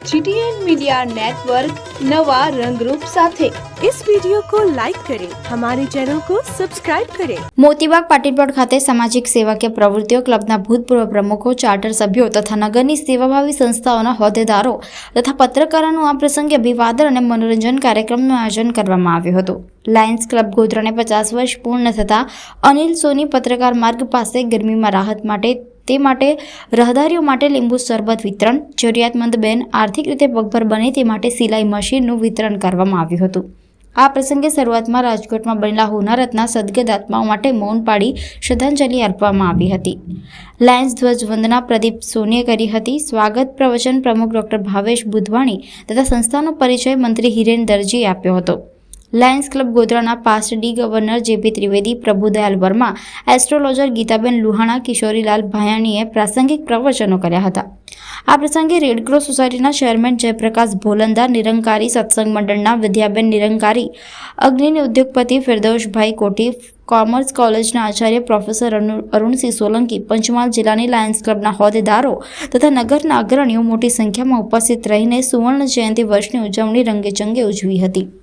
GTN media network नवा रंगरूप साथे इस वीडियो को लाइक करें हमारे चैनल को सब्सक्राइब करें મોતીબાગ પાટીલપોટ ખાતે સામાજિક સેવાકીય પ્રવૃત્તિઓ ક્લબના ભૂતપૂર્વ પ્રમુખો ચાર્ટર સભ્યો તથા નગરની સેવાભાવી સંસ્થાઓના હોદ્દેદારો તથા પત્રકારોનું આ પ્રસંગે અભિવાદન અને મનોરંજન કાર્યક્રમનું આયોજન કરવામાં આવ્યું હતું લાયન્સ ક્લબ ગોધરાને પચાસ વર્ષ પૂર્ણ થતાં અનિલ સોની પત્રકાર માર્ગ પાસે ગરમીમાં રાહત માટે તે માટે રહદારીઓ માટે લીંબુ શરબત વિતરણ, જરૂરિયાતમંદ બેન આર્થિક રીતે પગભર બને તે માટે સિલાઈ મશીનનું વિતરણ કરવામાં આવ્યું હતું. આ પ્રસંગે શરૂઆતમાં રાજકોટમાં બનેલા હોનારતના સદગત આત્માઓ માટે મૌન પાડી શ્રદ્ધાંજલિ આપવામાં આવી હતી. લાયન્સ ધ્વજ વંદના પ્રદીપ સોનીએ કરી હતી. સ્વાગત પ્રવચન પ્રમુખ ડોક્ટર ભાવેશ બુધવાણી તથા સંસ્થાનો પરિચય મંત્રી હિરેન દરજીએ આપ્યો હતો. Lions Club ગોધરાના past D governor JP Trivedi Prabhudayal Verma, astrologer Gitaben Luhana, Kishorilal ભાયાણીએ પ્રાસંગિક પ્રવચનો કર્યા હતા. આ પ્રસંગે રેડક્રોસ સોસાયટીના ચેરમેન જયપ્રકાશ ભોલંદા, નિરંકારી સત્સંગ મંડળના વિદ્યાબેન નિરંકારી, અગ્નિની ઉદ્યોગપતિ ફિરદોશભાઈ કોટી, કોમર્સ કોલેજના આચાર્ય પ્રોફેસર અરુ- અરુણસિંહ સોલંકી, પંચમહાલ જિલ્લાની લાયન્સ ક્લબના હોદ્દેદારો તથા નગરના અગ્રણીઓ મોટી સંખ્યામાં ઉપસ્થિત રહીને સુવર્ણ જયંતિ વર્ષની ઉજવણી રંગેચંગે ઉજવી હતી.